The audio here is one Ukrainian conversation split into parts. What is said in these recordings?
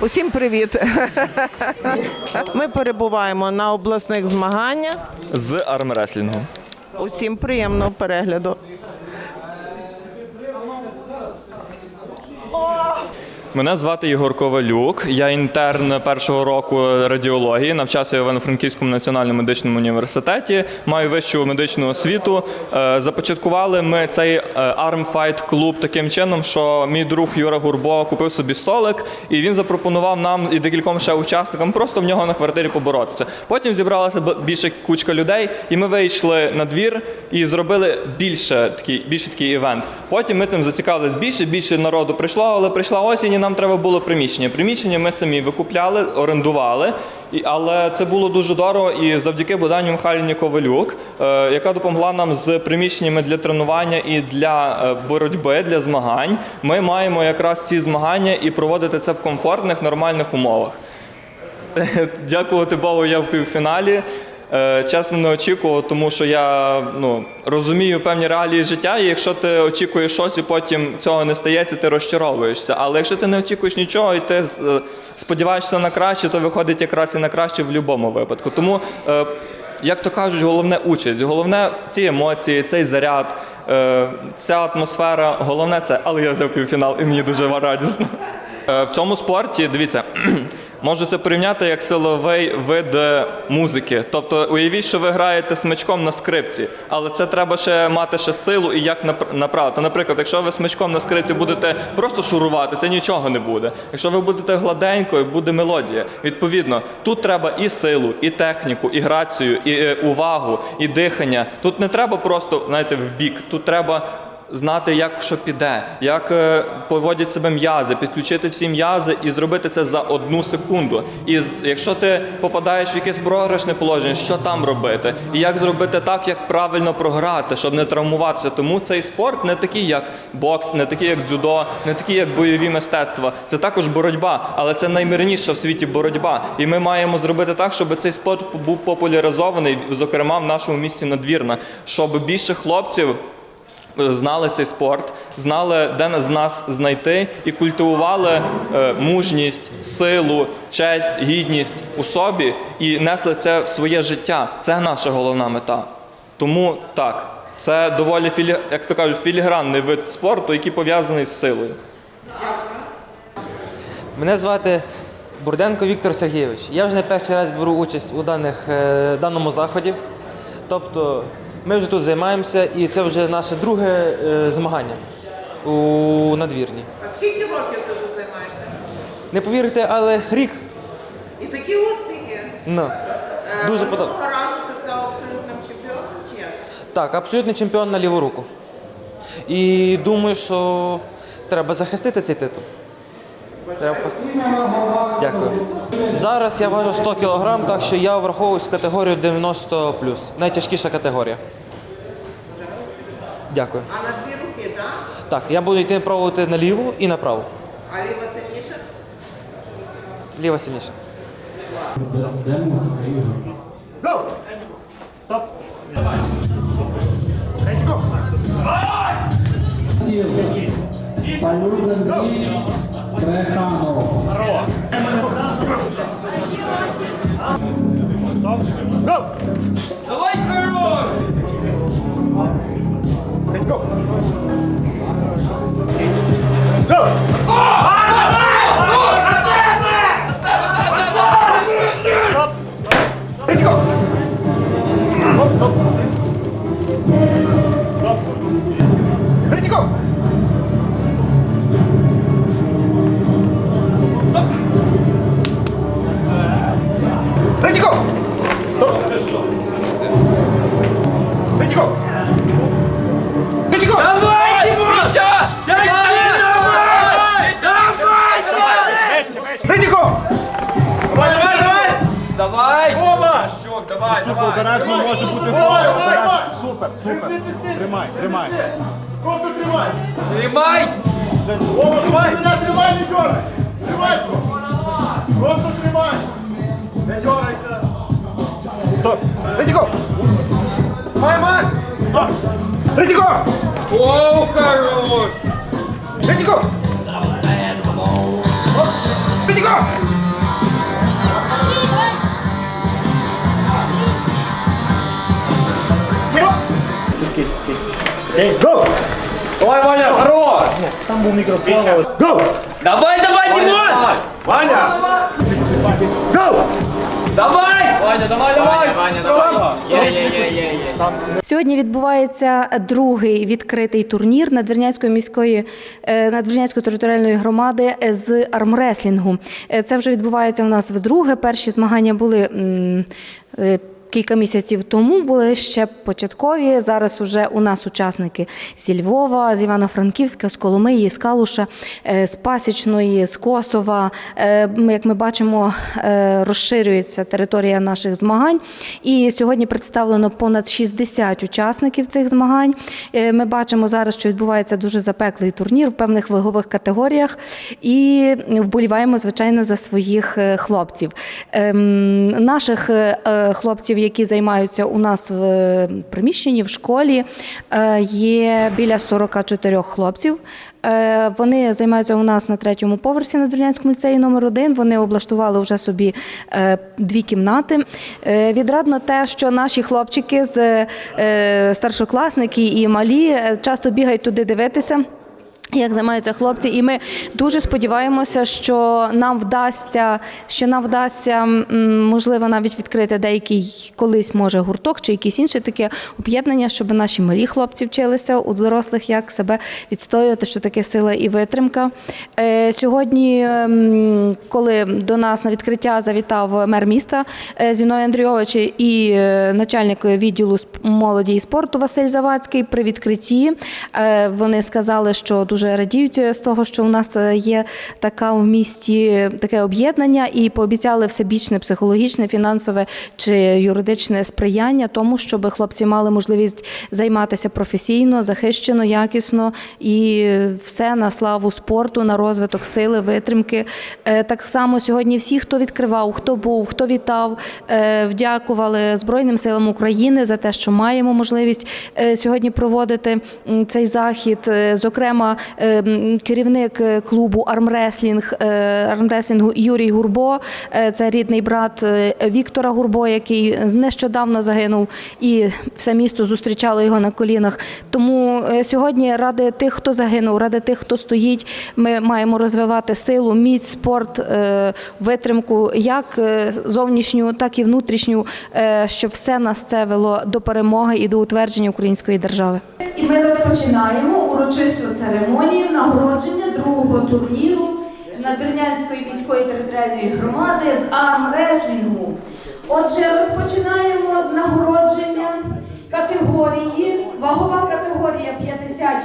Усім привіт! Ми перебуваємо на обласних змаганнях. з армреслінгу. Усім приємного перегляду. Мене звати Єгор Ковалюк. Я інтерн першого року радіології, навчався в Івано-Франківському національному медичному університеті. Маю вищу медичну освіту. Е, Започаткували ми цей е, Arm Fight клуб таким чином, що мій друг Юра Гурбо купив собі столик, і він запропонував нам і декільком ще учасникам просто в нього на квартирі поборотися. Потім зібралася більше кучка людей, і ми вийшли на двір і зробили більше такий, більше такий івент. Потім ми цим зацікавились більше, більше народу прийшло, але прийшла осінь, нам треба було приміщення. Приміщення ми самі викупляли, орендували. Але це було дуже дорого і завдяки Богдані Михайлівні Ковалюк, е, яка допомогла нам з приміщеннями для тренування і для е, боротьби, для змагань. Ми маємо якраз ці змагання і проводити це в комфортних, нормальних умовах. Дякувати Богу, я в півфіналі. Е, Чесно, не очікував, тому що я ну, розумію певні реалії життя, і якщо ти очікуєш щось і потім цього не стається, ти розчаровуєшся. Але якщо ти не очікуєш нічого і ти е, сподіваєшся на краще, то виходить якраз і на краще в будь-якому випадку. Тому, е, як то кажуть, головне участь, головне ці емоції, цей заряд, ця атмосфера, головне це, але я взяв півфінал і мені дуже радісно. В цьому спорті, дивіться, можу це порівняти як силовий вид е, музики. Тобто, уявіть, що ви граєте смичком на скрипці, але це треба ще мати ще силу і як нап- направити. Наприклад, якщо ви смичком на скрипці будете просто шурувати, це нічого не буде. Якщо ви будете гладенько, буде мелодія. Відповідно, тут треба і силу, і техніку, і грацію, і е, увагу, і дихання. Тут не треба просто, знаєте, в бік. Тут треба знати, як що піде, як е, поводять себе м'язи, підключити всі м'язи і зробити це за одну секунду. І якщо ти попадаєш в якесь програшне положення, що там робити? І як зробити так, як правильно програти, щоб не травмуватися. Тому цей спорт не такий, як бокс, не такий, як дзюдо, не такий, як бойові мистецтва. Це також боротьба, але це наймирніша в світі боротьба. І ми маємо зробити так, щоб цей спорт був популяризований, зокрема в нашому місті надвірна, щоб більше хлопців знали цей спорт, знали, де нас- нас знайти, і культивували е, мужність, силу, честь, гідність у собі і несли це в своє життя. Це наша головна мета. Тому так, це доволі філі, як то кажуть, філігранний вид спорту, який пов'язаний з силою. Мене звати Бурденко Віктор Сергійович. Я вже не перший раз беру участь у даних, е, даному заході. Тобто ми вже тут займаємося і це вже наше друге е, змагання у надвірні. А скільки років ти тут займаєшся? Не повірите, але рік. І такі успіхи. Ну, дуже подобається. Так, абсолютний чемпіон на ліву руку. І думаю, що треба захистити цей титул. Треба Дякую. Зараз я важу 100 кг, так що я враховуюсь в категорію 90 Найтяжкіша категорія. Дякую. А на дві руки, так? Так, я буду йти пробувати на ліву і на праву. А ліва сильніша? Ліва сильніше. Палюк Андрій Треханов. Обережно може бути флаг. Обережно. Супер, супер. Тримай, тримай. Просто тримай! Тримай! Вова, тримай мене, тримай, не дергай! Тримай! Просто тримай! Не дергайся! Стоп! Редіко! Тримай, Макс! Редіко! Оу, хорош! Редіко! Давай, Ваня, хорош! Там був мікрофон. Го! Давай, давай, Дімон! Ваня! Го! Давай! Ваня, давай, давай! Ваня, давай! Сьогодні відбувається другий відкритий турнір Надвірнянської міської е, Надвірнянської територіальної громади з армреслінгу. Е, Це вже відбувається у нас вдруге. Перші змагання були. Кілька місяців тому були ще початкові. Зараз уже у нас учасники зі Львова, з Івано-Франківська, з Коломиї, з Калуша, е, з Пасічної, з Косова. Е, Як ми бачимо, е, розширюється територія наших змагань. І сьогодні представлено понад 60 учасників цих змагань. Ми бачимо зараз, що відбувається дуже запеклий турнір в певних вагових категоріях. І вболіваємо, звичайно, за своїх хлопців. Ем, Наших хлопців, які займаються у нас в е, приміщенні, в школі, е, є біля 44 хлопців. Е, Вони займаються у нас на третьому поверсі на Дворянському ліцеї номер 1 Вони облаштували вже собі дві кімнати. Відрадно те, що наші хлопчики з старшокласники і малі часто бігають туди дивитися. Як займаються хлопці, і ми дуже сподіваємося, що нам вдасться, що нам вдасться можливо навіть відкрити деякий колись може гурток чи якісь інші таке об'єднання, щоб наші малі хлопці вчилися у дорослих, як себе відстоювати, що таке сила і витримка. Е, Сьогодні, ем, коли до нас на відкриття завітав мер міста е, Зіною Андрійович і е, начальник відділу молоді і спорту Василь Завадський при відкритті, вони сказали, що дуже радіють з того, що у нас е, є така в місті таке об'єднання, і пообіцяли всебічне психологічне, фінансове чи юридичне сприяння тому, щоб хлопці мали можливість займатися професійно, захищено, якісно і все на славу спорту, на розвиток сили, витримки. Е, Так само сьогодні всі, хто відкривав, хто був, хто вітав, е, вдякували Збройним силам України за те, що маємо можливість е, сьогодні проводити цей захід. Е, Зокрема, е, керівник е, клубу армреслінг е, армреслінгу Юрій Гурбо, е, це рідний брат Віктора Гурбо, який нещодавно загинув, і все місто зустрічало його на колінах. Тому сьогодні ради тих, хто загинув, ради тих, хто стоїть, ми маємо розвивати силу, міць, спорт, витримку, як зовнішню, так і внутрішню, щоб все нас це вело до перемоги і до утвердження української держави. І ми розпочинаємо урочисту церемонію нагородження другого турніру Надвірнянської міської територіальної громади з армреслінгу. Отже, розпочинаємо з нагородження категорії, вагова категорія 50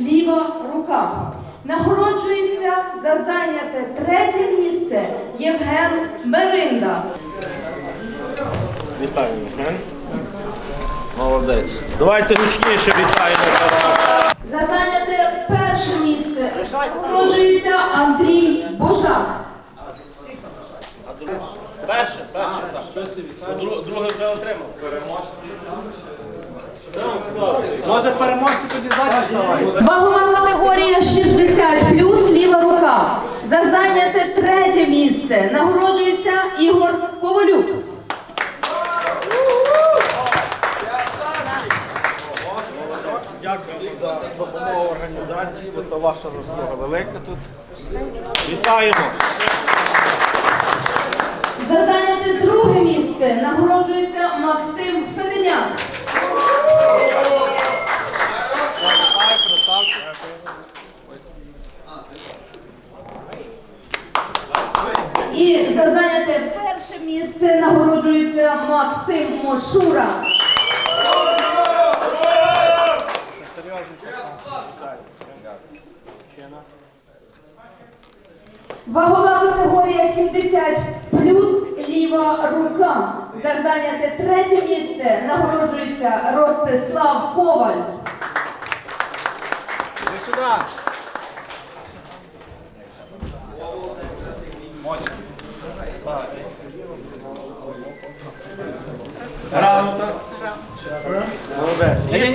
ліва рука. Нагороджується за зайняте третє місце Євген Меринда. Вітаю, Євген. Молодець. Давайте гучніше вітаємо. За зайняте перше місце нагороджується Андрій Божак. Перше, перше, так. Друге вже отримав. Може переможці тоді ззаді ставають? Вагова категорія 60 ліва рука. За зайняте третє місце нагороджується Ігор Ковалюк. Дякую за допомогу організації, бо то ваша заслуга велика тут. Вітаємо! За зайняте друге місце нагороджується Максим Феденяк. І за зайняте перше місце нагороджується Максим Мошура. Вагова категорія 70 плюс ліва рука. За зайняте третє місце нагороджується Ростислав Коваль. Сюди. Грамотно. Молодець. І.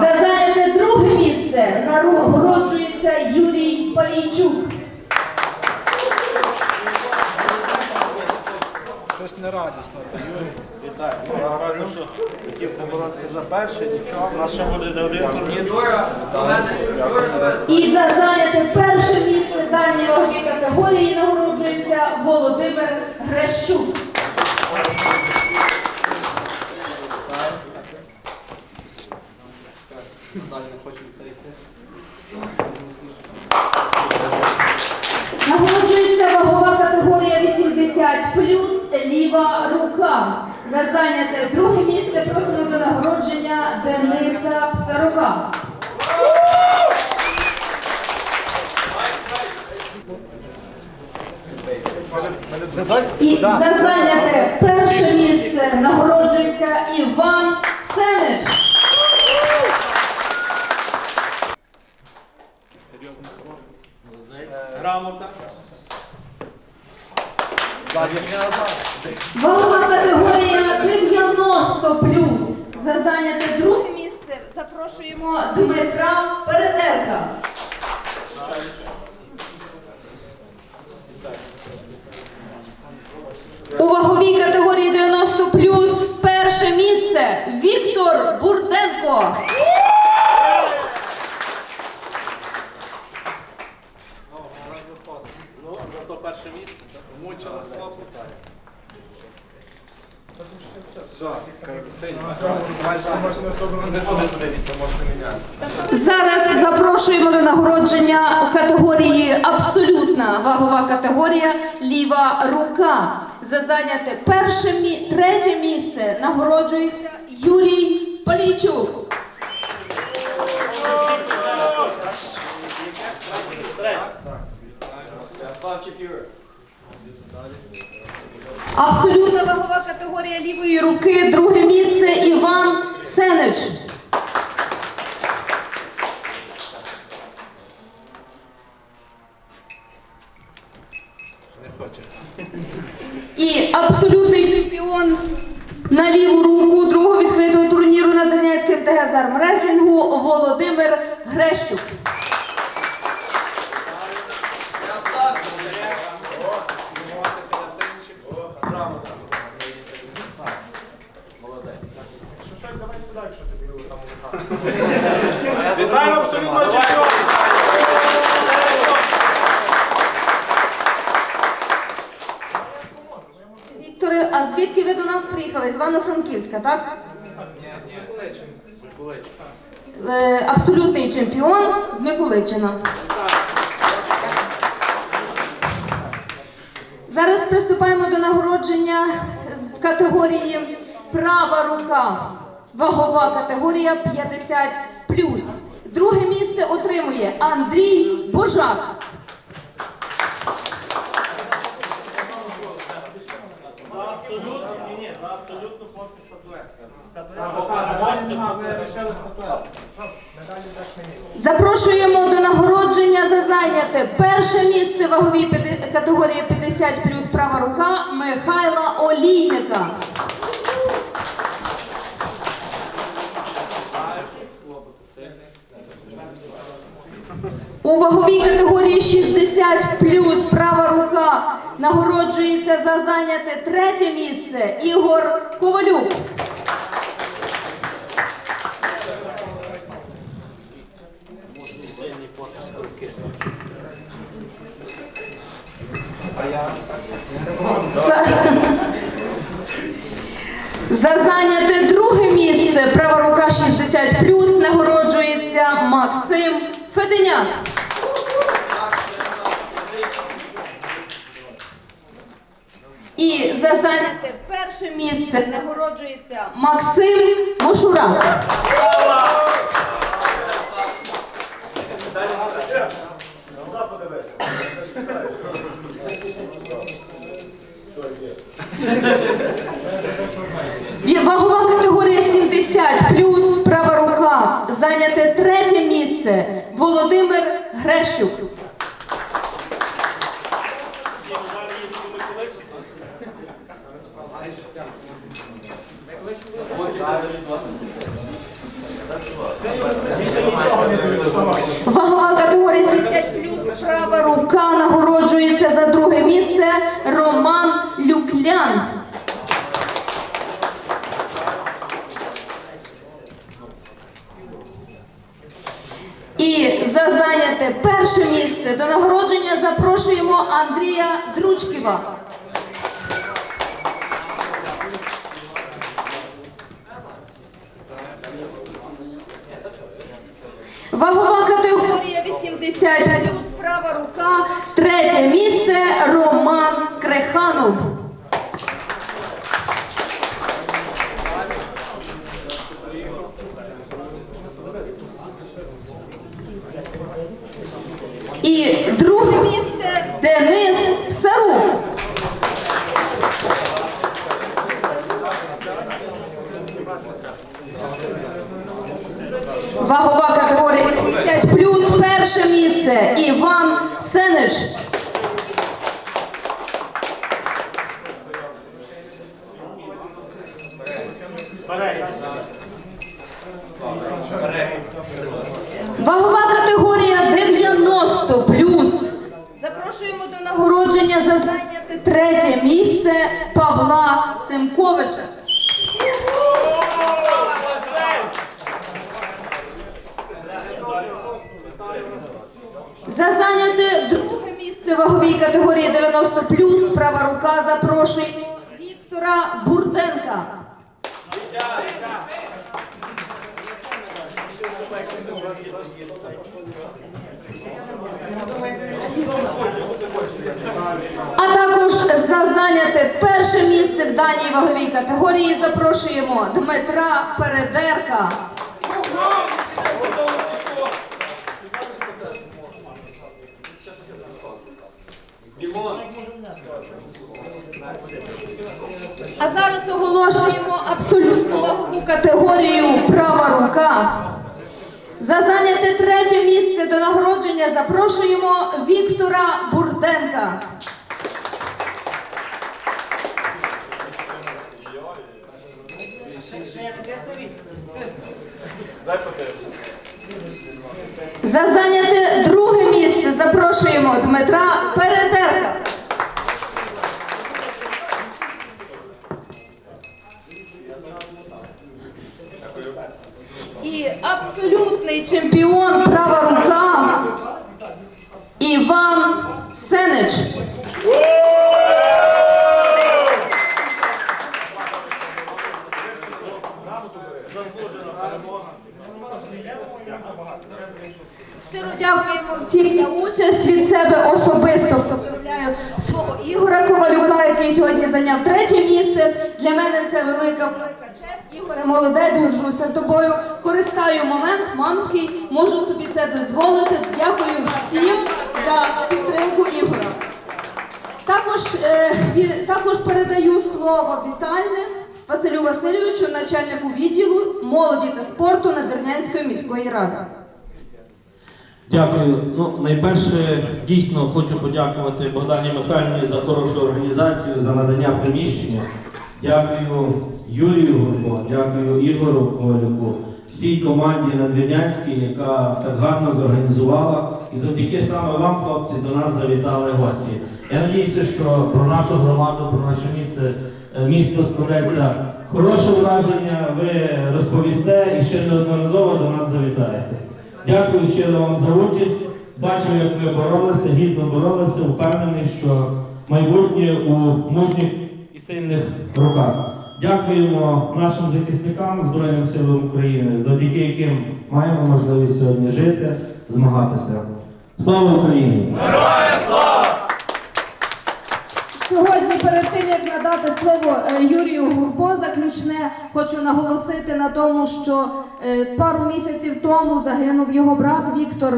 За зайняте друге місце нагороджується Юрій Полійчук. Щось нерадісно. Вітаю. Ну, я кажу, що хотів поборотися за перше, нічого. У нас ще буде не один турнір. І за зайняте перше місце дані даній ваговій категорії нагороджується Володимир Грещук. І за зайняте перше місце нагороджується Іван Сенич. Грамота. Вагова категорія 90 За зайняте друге місце запрошуємо Дмитра Передерка. У ваговій категорії 90 перше місце Віктор Бурденко. Зато перше місце. Хлопці. Зараз запрошуємо до нагородження у категорії абсолютна вагова категорія ліва рука. За зайняте перше третє місце нагороджується Юрій Полійчук. Абсолютна вагова категорія лівої руки. Друге місце Іван Сенич. І абсолютний чемпіон на ліву руку другого відкритого турніру на Донецькій МТГ з армреслінгу Володимир Грещук. Вітаємо абсолютно чемпіона! Вікторе, а звідки ви до нас приїхали? З Івано-Франківська, так? Е, Абсолютний чемпіон з Миколичина. Зараз приступаємо до нагородження з- в категорії права рука. Вагова категорія 50 Друге місце отримує Андрій Божак. Запрошуємо до нагородження за зайняте перше місце ваговій категорії 50 плюс права рука Михайла Олійника. У ваговій категорії 60 плюс права рука нагороджується за зайняте третє місце Ігор Ковалюк. За, за зайняте друге місце права рука 60 нагороджується Максим Феденяк. І за зайняте перше місце нагороджується Максим Мошура. Вагова категорія 70 плюс права рука. Зайняте третє місце Володимир Грещук. Вагова категорія 70 плюс права рука нагороджується за друге місце Роман Люклян. перше місце до нагородження запрошуємо Андрія Дручківа. Вагова категорія 80 плюс права рука. Третє місце Роман Креханов. І друге місце Денис Сарук. Вагова категорія 50 плюс перше місце Іван Сенич. Вагова категорія 90 плюс. Запрошуємо до нагородження за зайняте третє місце Павла Семковича. За зайняте друге місце ваговій категорії 90 плюс права рука запрошуємо Віктора Бурденка. А також за зайняте перше місце в даній ваговій категорії запрошуємо Дмитра Передерка. А зараз оголошуємо абсолютну вагову категорію права рука. За зайняте третє місце до нагородження запрошуємо Віктора Бурденка. За зайняте друге місце запрошуємо Дмитра Передерка. І абсолютний чемпіон права рука Іван Сенич. Щиро дякуємо всім за участь від себе особисто. Поздравляю свого Ігора Ковалюка, який сьогодні зайняв третє місце. Для мене це велика велика честь. Ігоре, молодець, горжуся тобою. Користаю момент мамський, можу собі це дозволити. Дякую всім за підтримку Ігора. Також, е, також передаю слово вітальне Василю Васильовичу, начальнику відділу молоді та спорту Надвірнянської міської ради. Дякую. Ну, найперше, дійсно хочу подякувати Богдані Михайлівні за хорошу організацію, за надання приміщення. Дякую Юрію Гурко, дякую Ігору Ковалюку, всій команді Надвірнянській, яка так гарно зорганізувала. І завдяки саме вам, хлопці, до нас завітали гості. Я надіюся, що про нашу громаду, про наше місто, е, місто складеться хороше враження. Ви розповісте і ще неодноразово до нас завітаєте. Дякую щиро вам за участь. Бачу, як ви боролися, гідно боролися, впевнений, що майбутнє у мужніх сильних руках. Дякуємо нашим захисникам Збройним силам України, завдяки яким маємо можливість сьогодні жити, змагатися. Слава Україні! Сьогодні, перед тим як надати слово е, Юрію Гурбо, заключне хочу наголосити на тому, що е, пару місяців тому загинув його брат Віктор.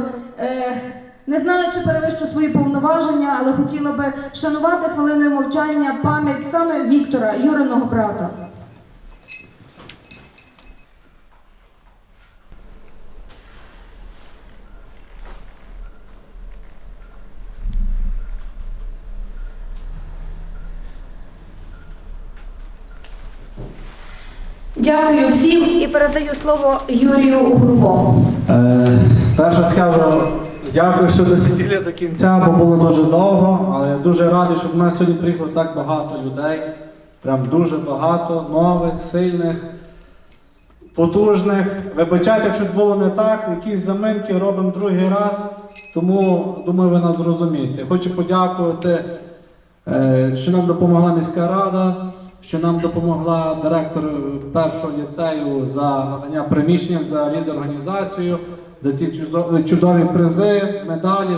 Не знаю, чи перевищу свої повноваження, але хотіла би вшанувати хвилиною мовчання пам'ять саме Віктора, Юриного брата. Дякую всім і передаю слово Юрію Гурбо. Е, перше скажу, дякую, що досиділи до кінця, бо було дуже довго, але я дуже радий, що в нас сьогодні приїхало так багато людей. Прям дуже багато нових, сильних, потужних. Вибачайте, якщо було не так, якісь заминки робимо другий раз. Тому думаю, ви нас зрозумієте. Хочу подякувати, е, що нам допомогла міська рада, що нам допомогла директор першого ліцею за надання приміщення, за організацію, за ці чудові призи, медалі.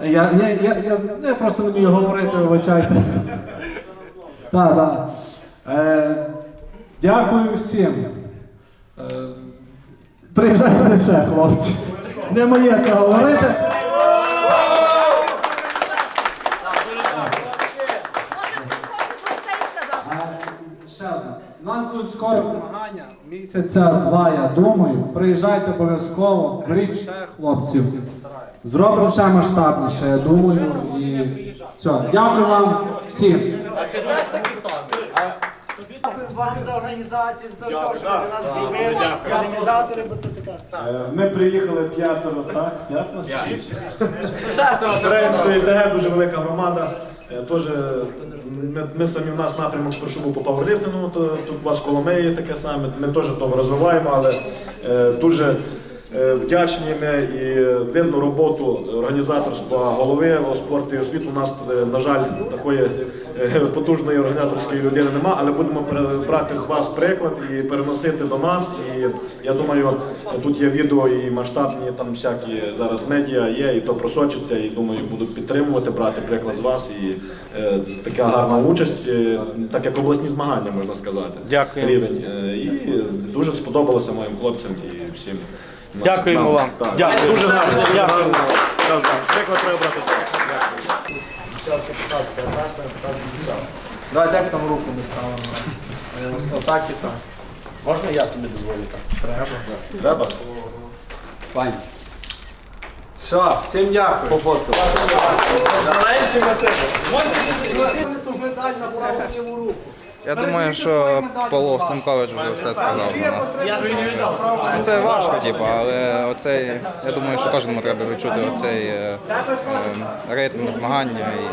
Я, я, я, я, я просто не вмію говорити, вибачайте. Так, так. Е, дякую всім. Е, приїжджайте ще, хлопці. Не моє це говорити. Ще одне. У нас будуть скоро змагання, місяця два, я думаю. Приїжджайте обов'язково, беріть ще хлопців. Зробимо ще масштабніше, я думаю. І все. Дякую вам всім. Дякую вам за організацію, за все, що ви нас зробили. Організатори, бо це така. Е, Ми приїхали п'ятеро, так? П'ятеро? Шестеро. Української ДГ, дуже велика громада. Е, Теж ми, ми самі в нас напрямок спершу був по пауерліфтингу, то тут у вас коломеї таке саме. Ми теж того розвиваємо, але е, дуже е, вдячні ми і видно роботу організаторства голови спорту і освіти. У нас, е, на жаль, такої е, потужної організаторської людини нема, але будемо брати з вас приклад і переносити до нас. І я думаю, тут є відео і масштабні там всякі зараз медіа є, і то просочиться, і думаю, будуть підтримувати, брати приклад з вас. І е, така гарна участь, е, так як обласні змагання, можна сказати. Дякую. Рівень. Е, І дуже сподобалося моїм хлопцям і всім. Дякуємо вам. Дякую. Дуже гарно. Дякую. гарно. Треба брати. Давай так там руку ми ставимо. Отак і так. Можна я собі дозволю так? Треба. Треба? Все, всім дякую. Пофоткали. Я думаю, що Павло Семкович вже все сказав за нас. Це важко, типу, але оцей, я думаю, що кожному треба відчути оцей е, е, ритм змагання і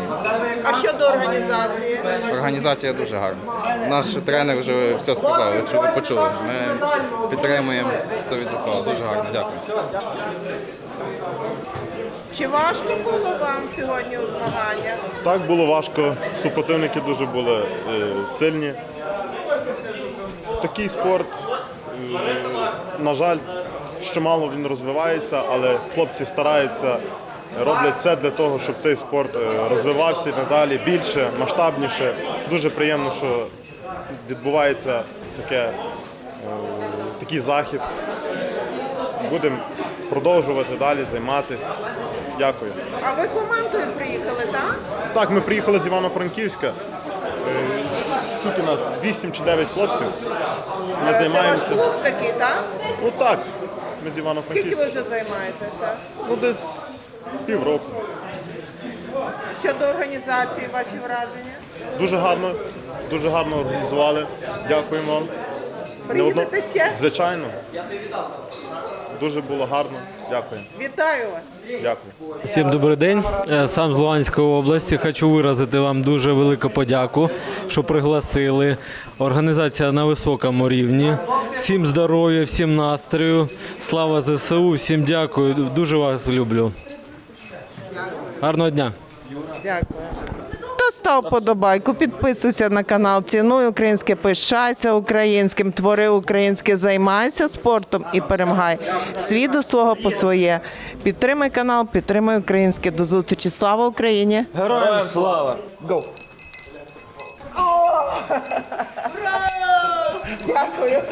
А щодо організації? організація дуже гарна. Наш тренер вже все сказав, якщо ви почули. Ми підтримуємо 100%. Дуже гарно, дякую. Чи важко було вам сьогодні у змаганнях? Так було важко. Супротивники дуже були е, сильні. Такий спорт, е, на жаль, ще мало він розвивається, але хлопці стараються, роблять все для того, щоб цей спорт е, розвивався і надалі більше, масштабніше. Дуже приємно, що відбувається таке, е, такий захід. Будемо продовжувати далі займатися. Дякую. А ви командою приїхали, так? Так, ми приїхали з Івано-Франківська. Е, Скільки нас? 8 чи 9 хлопців. Ми Це ваш займаємося. клуб такий, так? Ну так, ми з Скільки Івано-Франківська. ви вже займаєтеся? Ну десь півроку. Щодо організації, ваші враження? Дуже гарно, дуже гарно організували. Дякуємо вам. Не одно- Приїдете ще? Звичайно. Дуже було гарно. Дякую. Вітаю вас! Дякую. Всім добрий день. Е, Сам з Луганської області. Хочу виразити вам дуже велику подяку, що пригласили. Організація на високому рівні. Всім здоров'я, всім настрою. Слава ЗСУ, всім дякую. Дуже вас люблю. Гарного дня. Дякую. Став подобайку, підписуйся на канал, цінуй українське, пишайся українським, твори українське, займайся спортом і перемагай. Свій до свого по своє. Підтримай канал, підтримай українське. До зустрічі. Слава Україні! Героям слава! Go! Дякую.